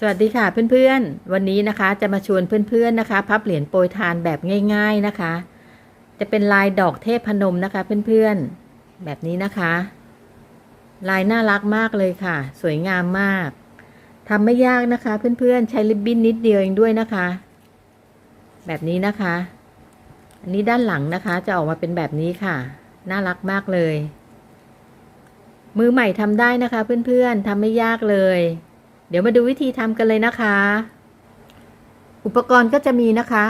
สวัสดีค่ะเพื่อนๆ วันนี้นะคะจะมาชวนเพื่อนๆนะคะ พับเหรียญโปรยทานแบบง่าย ๆนะคะ จะเป็นลายดอกเทพพนมนะคะ เพื่อนๆแบบนี้นะคะ ลายน่ารักมากเลยค่ะ สวยงามมากทำไม่ยากนะคะ เพื่อนๆ ใช้ริบบิ้นนิดเดียวเองด้วยนะคะ แบบนี้นะคะ อันนี้ด้านหลังนะคะ จะออกมาเป็นแบบนี้ค่ะ น่ารักมากเลย มือใหม่ทำได้นะคะ เพื่อนๆทำไม่ยากเลย เดี๋ยวมาดูวิธีทำกันเลยนะคะ อุปกรณ์ก็จะมีนะคะ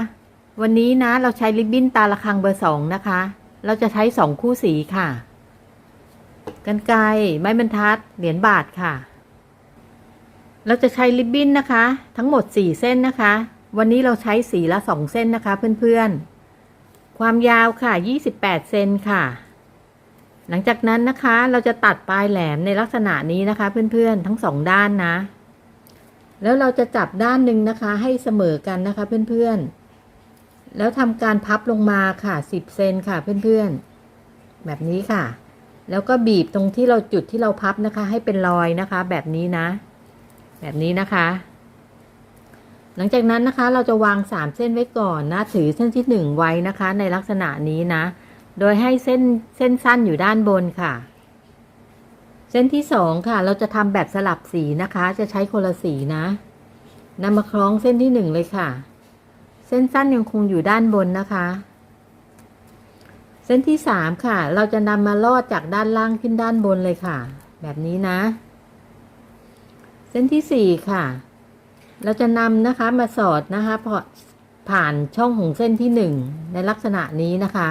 วันนี้นะเราใช้ริบบิ้นตาละครังเบอร์สองนะคะ เราจะใช้สองคู่สีค่ะกันไกรไม้บรรทัด เหรียญบาทค่ะ เราจะใช้ริบบิ้นนะคะ ทั้งหมดสี่เส้นนะคะ วันนี้เราใช้สีละสองเส้นนะคะ เพื่อนๆ ความยาวค่ะยี่สิบแปดเซนค่ะหลังจากนั้นนะคะเราจะตัดปลายแหลมในลักษณะนี้นะคะ เพื่อนๆ ทั้งสองด้านนะ แล้วเราจะจับด้านหนึ่งนะคะ ให้เสมอกันนะคะเพื่อนๆ แล้วทำการพับลงมาค่ะสิบเซนค่ะเพื่อนๆ แบบนี้ค่ะ แล้วก็บีบตรงที่เราจุดที่เราพับนะคะ ให้เป็นรอยนะคะ แบบนี้นะ แบบนี้นะคะ หลังจากนั้นนะคะ เราจะวางสามเส้นไว้ก่อนนะ ถือเส้นที่หนึ่งไว้นะคะ ในลักษณะนี้นะ โดยให้เส้นเส้นสั้นอยู่ด้านบนค่ะ ส้นที่สองค่ะ เราจะทำแบบสลับสีนะคะ จะใช้คนละสีนะนำมาคล้องเส้นที่หนึ่งเลยค่ะ เส้นสั้นยังคงอยู่ด้านบนนะคะ เส้นที่สามค่ะ เราจะนำมาลอดจากด้านล่างขึ้นด้านบนเลยค่ะ แบบนี้นะ เส้นที่สี่ค่ะ เราจะนำนะคะมาสอดนะคะพอผ่านช่องของเส้นที่หนึ่งในลักษณะนี้นะคะ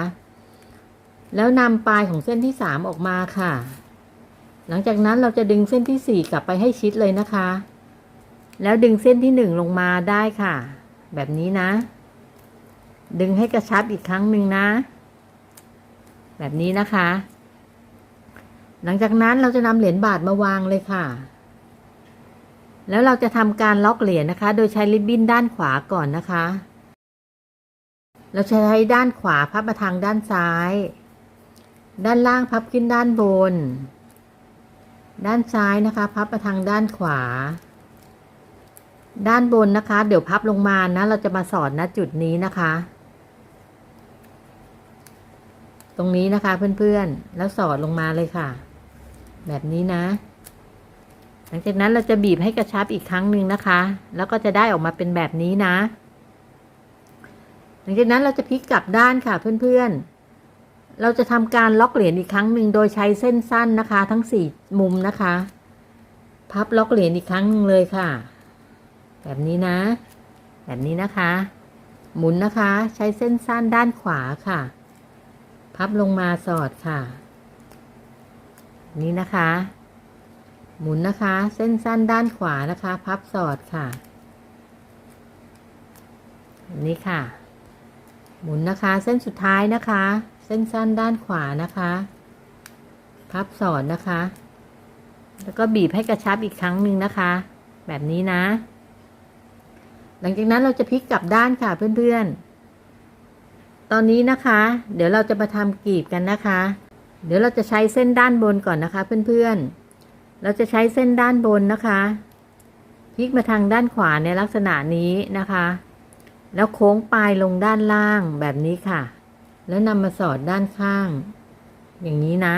แล้วนำปลายของเส้นที่สามออกมาค่ะ หลังจากนั้นเราจะดึงเส้นที่สี่กลับไปให้ชิดเลยนะคะ แล้วดึงเส้นที่หนึ่งลงมาได้ค่ะ แบบนี้นะ ดึงให้กระชับอีกครั้งหนึ่งนะ แบบนี้นะคะ หลังจากนั้นเราจะนำเหรียญบาทมาวางเลยค่ะ แล้วเราจะทำการล็อกเหรียญนะคะ โดยใช้ริบบิ้นด้านขวาก่อนนะคะ เราใช้ด้านขวาพับมาทางด้านซ้าย ด้านล่างพับขึ้นด้านบน ด้านซ้ายนะคะ พับมาทางด้านขวา ด้านบนนะคะ เดี๋ยวพับลงมานะ เราจะมาสอดณจุดนี้นะคะ ตรงนี้นะคะเพื่อนๆ แล้วสอดลงมาเลยค่ะ แบบนี้นะ หลังจากนั้นเราจะบีบให้กระชับอีกครั้งหนึ่งนะคะ แล้วก็จะได้ออกมาเป็นแบบนี้นะ หลังจากนั้นเราจะพลิกกลับด้านค่ะเพื่อนๆ เราจะทำการล็อกเหรียญอีกครั้งหนึ่งโดยใช้เส้นสั้นนะคะ ทั้งสี่มุมนะคะ พับล็อกเหรียญอีกครั้งหนึ่งเลยค่ะ แบบนี้นะ แบบนี้นะคะ หมุนนะคะ ใช้เส้นสั้นด้านขวาค่ะ พับลงมาสอดค่ะ นี้นะคะ หมุนนะคะ เส้นสั้นด้านขวานะคะ พับสอดค่ะแบบนี้ค่ะ หมุนนะคะ เส้นสุดท้ายนะคะ เส้นสั้นด้านขวานะคะ พับสอดนะคะ แล้วก็บีบให้กระชับอีกครั้งหนึ่งนะคะ แบบนี้นะ หลังจากนั้นเราจะพลิกกลับด้านค่ะเพื่อนๆ ตอนนี้นะคะ เดี๋ยวเราจะมาทำกลีบกันนะคะ เดี๋ยวเราจะใช้เส้นด้านบนก่อนนะคะ เพื่อนๆ เราจะใช้เส้นด้านบนนะคะพลิกมาทางด้านขวาในลักษณะนี้นะคะ แล้วโค้งปลายลงด้านล่างแบบนี้ค่ะ แล้วนำมาสอดด้านข้าง อย่างนี้นะ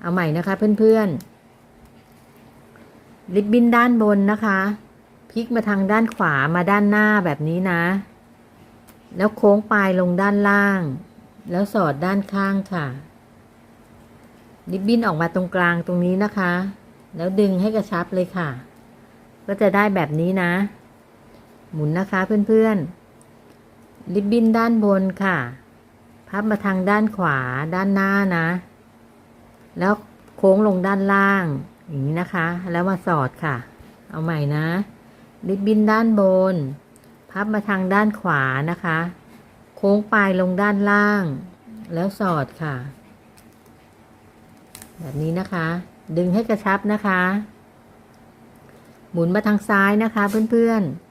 เอาใหม่นะคะเพื่อนๆ ริบบิ้นด้านบนนะคะพลิกมาทางด้านขวามาด้านหน้าแบบนี้นะ แล้วโค้งปลายลงด้านล่าง แล้วสอดด้านข้างค่ะริบบิ้นออกมาตรงกลางตรงนี้นะคะ แล้วดึงให้กระชับเลยค่ะ ก็จะได้แบบนี้นะ หมุนนะคะเพื่อนๆริบบิ้นด้านบนค่ะ พับมาทางด้านขวาด้านหน้านะ แล้วโค้งลงด้านล่าง อย่างนี้นะคะ แล้วมาสอดค่ะ เอาใหม่นะ ริบบิ้นด้านบน พับมาทางด้านขวานะคะ โค้งปลายลงด้านล่าง แล้วสอดค่ะ แบบนี้นะคะ ดึงให้กระชับนะคะ หมุนมาทางซ้ายนะคะเพื่อนๆ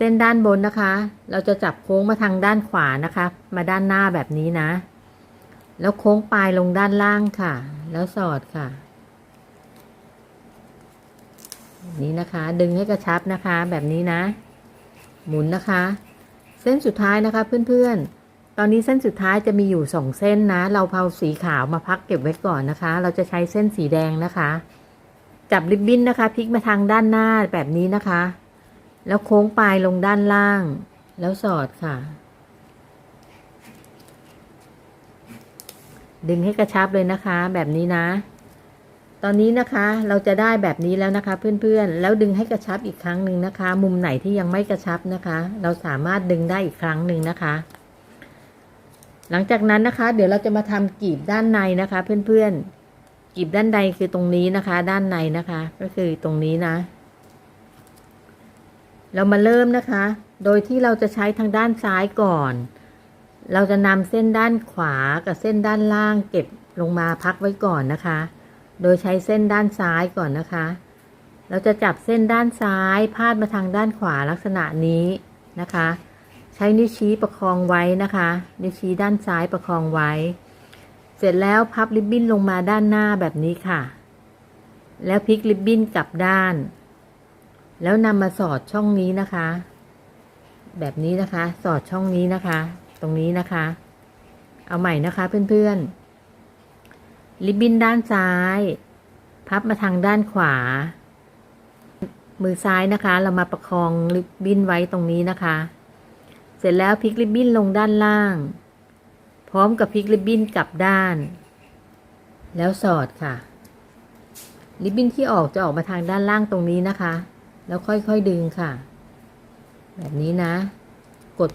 เส้นด้านบนนะคะ เราจะจับโค้งมาทางด้านขวานะคะ มาด้านหน้าแบบนี้นะ แล้วโค้งปลายลงด้านล่างค่ะ แล้วสอดค่ะ นี้นะคะ ดึงให้กระชับนะคะ แบบนี้นะ หมุนนะคะ เส้นสุดท้ายนะคะเพื่อนๆ ตอนนี้เส้นสุดท้ายจะมีอยู่สองเส้นนะ เราเอาสีขาวมาพักเก็บไว้ก่อนนะคะ เราจะใช้เส้นสีแดงนะคะ จับริบบิ้นนะคะพลิกมาทางด้านหน้าแบบนี้นะคะ แล้วโค้งปลายลงด้านล่าง แล้วสอดค่ะ ดึงให้กระชับเลยนะคะ แบบนี้นะ ตอนนี้นะคะเราจะได้แบบนี้แล้วนะคะ เพื่อนๆ แล้วดึงให้กระชับอีกครั้งหนึ่งนะคะ มุมไหนที่ยังไม่กระชับนะคะ เราสามารถดึงได้อีกครั้งหนึ่งนะคะ หลังจากนั้นนะคะ เดี๋ยวเราจะมาทำกีบด้านในนะคะ เพื่อนๆกีบด้านในคือตรงนี้นะคะ ด้านในนะคะ ก็คือตรงนี้นะ เรามาเริ่มนะคะ โดยที่เราจะใช้ทางด้านซ้ายก่อน เราจะนำเส้นด้านขวากับเส้นด้านล่างเก็บลงมาพักไว้ก่อนนะคะ โดยใช้เส้นด้านซ้ายก่อนนะคะ เราจะจับเส้นด้านซ้ายพาดมาทางด้านขวาลักษณะนี้นะคะ ใช้นิ้วชี้ประคองไว้นะคะ นิ้วชี้ด้านซ้ายประคองไว้ เสร็จแล้วพับริบบิ้นลงมาด้านหน้าแบบนี้ค่ะ แล้วพลิกริบบิ้นกลับด้าน แล้วนำมาสอดช่องนี้นะคะ แบบนี้นะคะ สอดช่องนี้นะคะ ตรงนี้นะคะ เอาใหม่นะคะเพื่อนๆ ริบบิ้นด้านซ้าย พับมาทางด้านขวา มือซ้ายนะคะ เรามาประคองริบบิ้นไว้ตรงนี้นะคะ เสร็จแล้วพลิกริบบิ้นลงด้านล่าง พร้อมกับพลิกริบบิ้นกลับด้าน แล้วสอดค่ะ ริบบิ้นที่ออกจะออกมาทางด้านล่างตรงนี้นะคะ แล้วค่อยๆดึงค่ะ แบบนี้นะ กด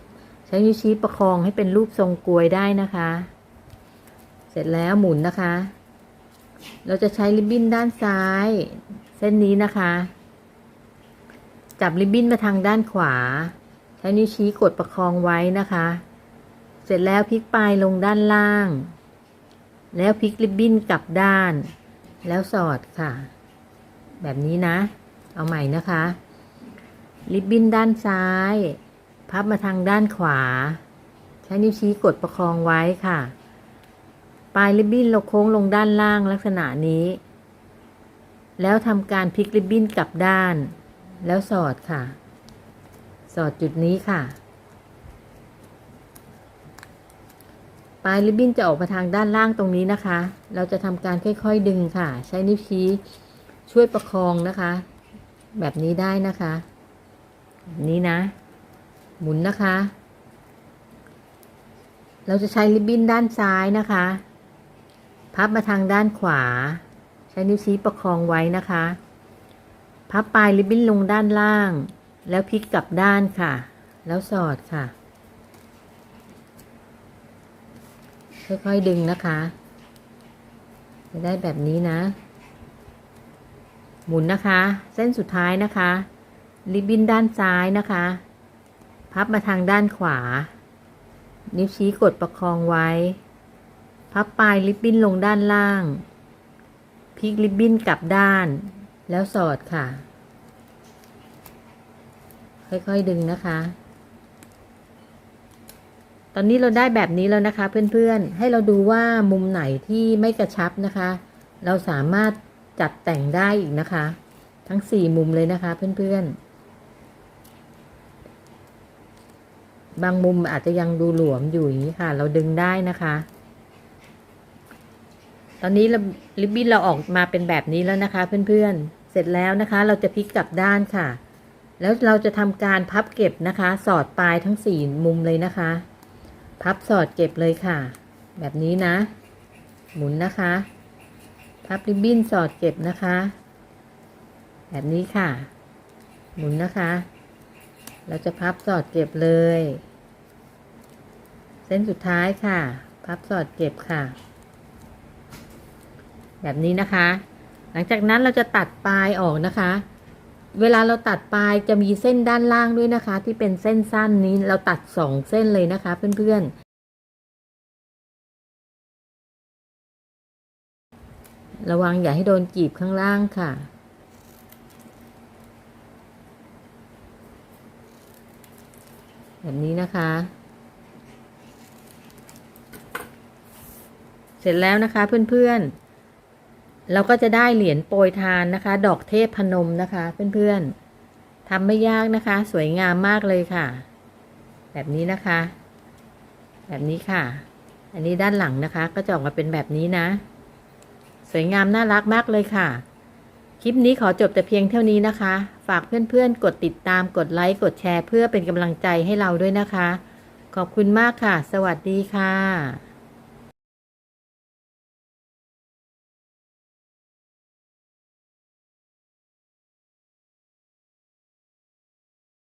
ใช้นิ้วชี้ประคองให้เป็นรูปทรงกลวยได้นะคะ เสร็จแล้วหมุนนะคะ เราจะใช้ริบบิ้นด้านซ้าย เส้นนี้นะคะ จับริบบิ้นมาทางด้านขวา ใช้นิ้วชี้กดประคองไว้นะคะ เสร็จแล้วพลิกปลายลงด้านล่าง แล้วพลิกริบบิ้นกลับด้าน แล้วสอดค่ะ แบบนี้นะ เอาใหม่นะคะ ริบบิ้นด้านซ้าย พับมาทางด้านขวา ใช้นิ้วชี้กดประคองไว้ค่ะ ปลายริบบิ้นเราโค้งลงด้านล่างลักษณะนี้ แล้วทำการพลิกริบบิ้นกลับด้าน แล้วสอดค่ะ สอดจุดนี้ค่ะ ปลายริบบิ้นจะออกมาทางด้านล่างตรงนี้นะคะ เราจะทำการค่อยๆดึงค่ะ ใช้นิ้วชี้ช่วยประคองนะคะ แบบนี้ได้นะคะแบบนี้นะ หมุนนะคะ เราจะใช้ริบบิ้นด้านซ้ายนะคะ พับมาทางด้านขวา ใช้นิ้วชี้ประคองไว้นะคะ พับปลายริบบิ้นลงด้านล่าง แล้วพลิกกลับด้านค่ะ แล้วสอดค่ะค่อยๆดึงนะคะ จะได้แบบนี้นะ หมุนนะคะ เส้นสุดท้ายนะคะ ริบบิ้นด้านซ้ายนะคะ พับมาทางด้านขวา นิ้วชี้กดประคองไว้ พับปลายริบบิ้นลงด้านล่าง พลิกริบบิ้นกลับด้าน แล้วสอดค่ะ ค่อยๆดึงนะคะ ตอนนี้เราได้แบบนี้แล้วนะคะ เพื่อนๆ ให้เราดูว่ามุมไหนที่ไม่กระชับนะคะ เราสามารถ จัดแต่งได้อีกนะคะ ทั้งสี่มุมเลยนะคะ เพื่อนๆ บางมุมอาจจะยังดูหลวมอยู่อย่างนี้ค่ะ เราดึงได้นะคะ ตอนนี้ริบบิ้นเราออกมาเป็นแบบนี้แล้วนะคะ เพื่อนๆ เสร็จแล้วนะคะ เราจะพลิกกลับด้านค่ะ แล้วเราจะทำการพับเก็บนะคะ สอดปลายทั้งสี่มุมเลยนะคะ พับสอดเก็บเลยค่ะ แบบนี้นะ หมุนนะคะ พับริบบิ้นสอดเก็บนะคะ แบบนี้ค่ะ หมุนนะคะ เราจะพับสอดเก็บเลย เส้นสุดท้ายค่ะ พับสอดเก็บค่ะ แบบนี้นะคะ หลังจากนั้นเราจะตัดปลายออกนะคะ เวลาเราตัดปลายจะมีเส้นด้านล่างด้วยนะคะ ที่เป็นเส้นสั้นนี้เราตัดสองเส้นเลยนะคะ เพื่อนๆ ระวังอย่าให้โดนกีบข้างล่างค่ะ แบบนี้นะคะ เสร็จแล้วนะคะเพื่อนๆ เราก็จะได้เหรียญโปรยทานนะคะ ดอกเทพพนมนะคะเพื่อนๆทำไม่ยากนะคะ สวยงามมากเลยค่ะ แบบนี้นะคะ แบบนี้ค่ะ อันนี้ด้านหลังนะคะก็จะออกมาเป็นแบบนี้นะ สวยงามน่ารักมากเลยค่ะ คลิปนี้ขอจบแต่เพียงเท่านี้นะคะ ฝากเพื่อนๆ กดติดตามกดไลค์กดแชร์เพื่อเป็นกำลังใจให้เราด้วยนะคะ ขอบคุณมากค่ะ สวัสดีค่ะ